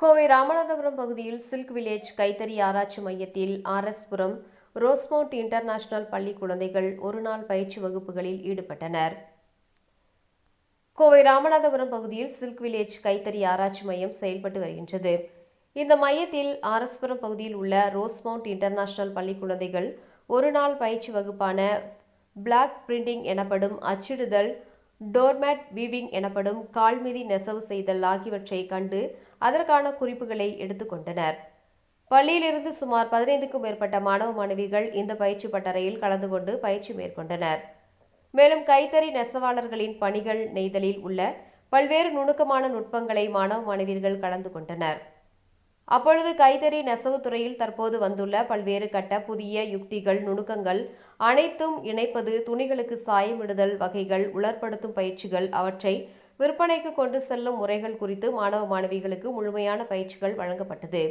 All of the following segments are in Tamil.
கோவை ராமநாதபுரம் பகுதியில் சில்க் வில்லேஜ் கைத்தறி ஆராய்ச்சி மையத்தில் ஆர்எஸ்புரம் ரோஸ்மவுண்ட் இன்டர்நேஷனல் பள்ளி குழந்தைகள் ஒருநாள் பயிற்சி வகுப்புகளில் ஈடுபட்டனர். கோவை ராமநாதபுரம் பகுதியில் சில்க் வில்லேஜ் கைத்தறி ஆராய்ச்சி மையம் செயல்பட்டு வருகின்றது. இந்த மையத்தில் ஆர்எஸ்புரம் பகுதியில் உள்ள ரோஸ்மவுண்ட் இன்டர்நேஷனல் பள்ளி குழந்தைகள் ஒரு நாள் பயிற்சி வகுப்பான பிளாக் பிரிண்டிங் எனப்படும் அச்சிடுதல் டோர்மேட் வீவிங் எனப்படும் கால்மிதி நெசவு செய்தல் ஆகியவற்றை கண்டு அதற்கான குறிப்புகளை எடுத்துக்கொண்டனர் பள்ளியிலிருந்து சுமார் பதினைந்துக்கும் மேற்பட்ட மாணவ மாணவிகள் இந்த பயிற்சி பட்டறையில் கலந்து கொண்டு பயிற்சி மேற்கொண்டனர். மேலும் கைத்தறி நெசவாளர்களின் பணிகள் நெய்தலில் உள்ள பல்வேறு நுணுக்கமான நுட்பங்களை மாணவ மாணவியர்கள் கலந்து கொண்டனர். அப்பொழுது கைத்தறி நெசவு துறையில் தற்போது வந்துள்ள பல்வேறு கட்ட புதிய யுக்திகள் நுணுக்கங்கள் அனைத்தும் இணைப்பது துணிகளுக்கு சாயமிடுதல் வகைகள் உலர்படுத்தும் பயிற்சிகள் அவற்றை விற்பனைக்கு கொண்டு செல்லும் முறைகள் குறித்து மாணவ மாணவிகளுக்கு முழுமையான பயிற்சிகள் வழங்கப்பட்டது.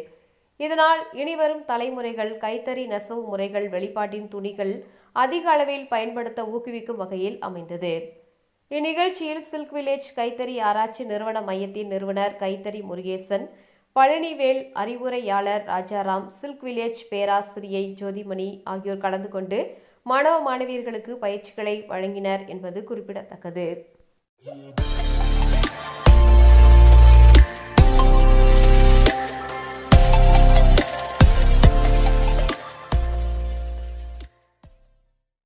இதனால் இனிவரும் தலைமுறைகள் கைத்தறி நெசவு முறைகள் வெளிப்பாட்டின் துணிகள் அதிக அளவில் பயன்படுத்த ஊக்குவிக்கும் வகையில் அமைந்தது. இந்நிகழ்ச்சியில் சில்க் வில்லேஜ் கைத்தறி ஆராய்ச்சி நிறுவன மையத்தின் நிறுவனர் கைத்தறி முருகேசன் பழனிவேல் அறிவுரையாளர் ராஜாராம் சில்க் வில்லேஜ் பேராசிரியை ஜோதிமணி ஆகியோர் கலந்து கொண்டு மாணவ மாணவியர்களுக்கு பயிற்சிகளை வழங்கினர் என்பது குறிப்பிடத்தக்கது.